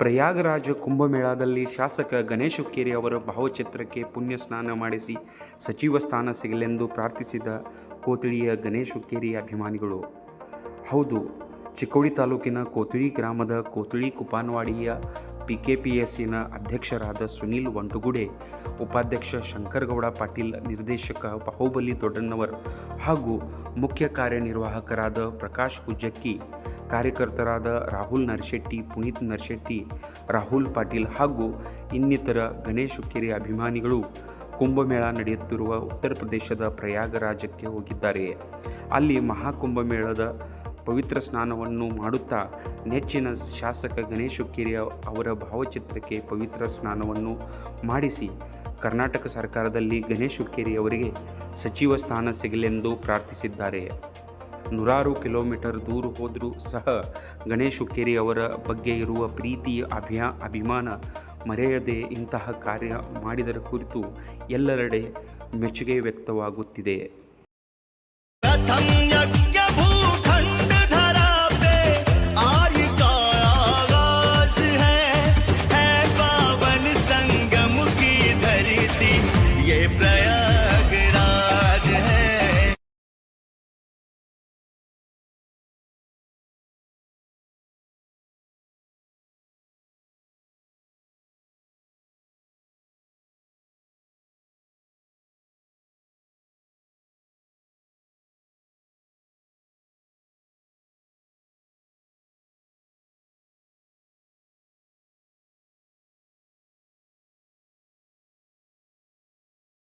ಪ್ರಯಾಗರಾಜ ಕುಂಭಮೇಳದಲ್ಲಿ ಶಾಸಕ ಗಣೇಶ ಹುಕ್ಕೇರಿ ಅವರ ಭಾವಚಿತ್ರಕ್ಕೆ ಪುಣ್ಯ ಸ್ನಾನ ಮಾಡಿಸಿ ಸಚಿವ ಸ್ಥಾನ ಸಿಗಲೆಂದು ಪ್ರಾರ್ಥಿಸಿದ ಕೋತಿಳಿಯ ಗಣೇಶ ಹುಕ್ಕೇರಿ ಅಭಿಮಾನಿಗಳು. ಹೌದು, ಚಿಕ್ಕೋಡಿ ತಾಲೂಕಿನ ಕೋತಿಳಿ ಗ್ರಾಮದ ಕೋತಳಿ ಎಸ್ ಪಿಕೆಪಿಎಸ್ಸಿನ ಅಧ್ಯಕ್ಷರಾದ ಸುನೀಲ್ ವಂಟುಗುಡೆ ಉಪಾಧ್ಯಕ್ಷ ಶಂಕರಗೌಡ ಪಾಟೀಲ್, ನಿರ್ದೇಶಕ ಬಾಹುಬಲಿ ದೊಡ್ಡಣ್ಣವರ್ ಹಾಗೂ ಮುಖ್ಯ ಕಾರ್ಯನಿರ್ವಾಹಕರಾದ ಪ್ರಕಾಶ್ ಹುಜ್ಜಕ್ಕಿ ಕಾರ್ಯಕರ್ತರಾದ ರಾಹುಲ್ ನರ್ಶೆಟ್ಟಿ, ಪುನೀತ್ ನರ್ಶೆಟ್ಟಿ, ರಾಹುಲ್ ಪಾಟೀಲ್ ಹಾಗೂ ಇನ್ನಿತರ ಗಣೇಶ್ ಹುಕ್ಕೇರಿ ಅಭಿಮಾನಿಗಳು ಕುಂಭಮೇಳ ನಡೆಯುತ್ತಿರುವ ಉತ್ತರ ಪ್ರದೇಶದ ಪ್ರಯಾಗರಾಜಕ್ಕೆ ಹೋಗಿದ್ದಾರೆ. ಅಲ್ಲಿ ಮಹಾಕುಂಭಮೇಳದ ಪವಿತ್ರ ಸ್ನಾನವನ್ನು ಮಾಡುತ್ತಾ ನೆಚ್ಚಿನ ಶಾಸಕ ಗಣೇಶ್ ಹುಕ್ಕೇರಿ ಅವರ ಭಾವಚಿತ್ರಕ್ಕೆ ಪವಿತ್ರ ಸ್ನಾನವನ್ನು ಮಾಡಿಸಿ ಕರ್ನಾಟಕ ಸರ್ಕಾರದಲ್ಲಿ ಗಣೇಶ್ ಹುಕ್ಕೇರಿ ಅವರಿಗೆ ಸಚಿವ ಸ್ಥಾನ ಸಿಗಲೆಂದು ಪ್ರಾರ್ಥಿಸಿದ್ದಾರೆ. ನೂರಾರು ಕಿಲೋಮೀಟರ್ ದೂರ ಹೋದರೂ ಸಹ ಗಣೇಶ್ ಹುಕ್ಕೇರಿ ಅವರ ಬಗ್ಗೆ ಇರುವ ಪ್ರೀತಿ, ಅಭಿಯಾ, ಅಭಿಮಾನ ಮರೆಯದೆ ಇಂತಹ ಕಾರ್ಯ ಮಾಡಿದರ ಕುರಿತು ಎಲ್ಲರೆಡೆ ಮೆಚ್ಚುಗೆ ವ್ಯಕ್ತವಾಗುತ್ತಿದೆ. ये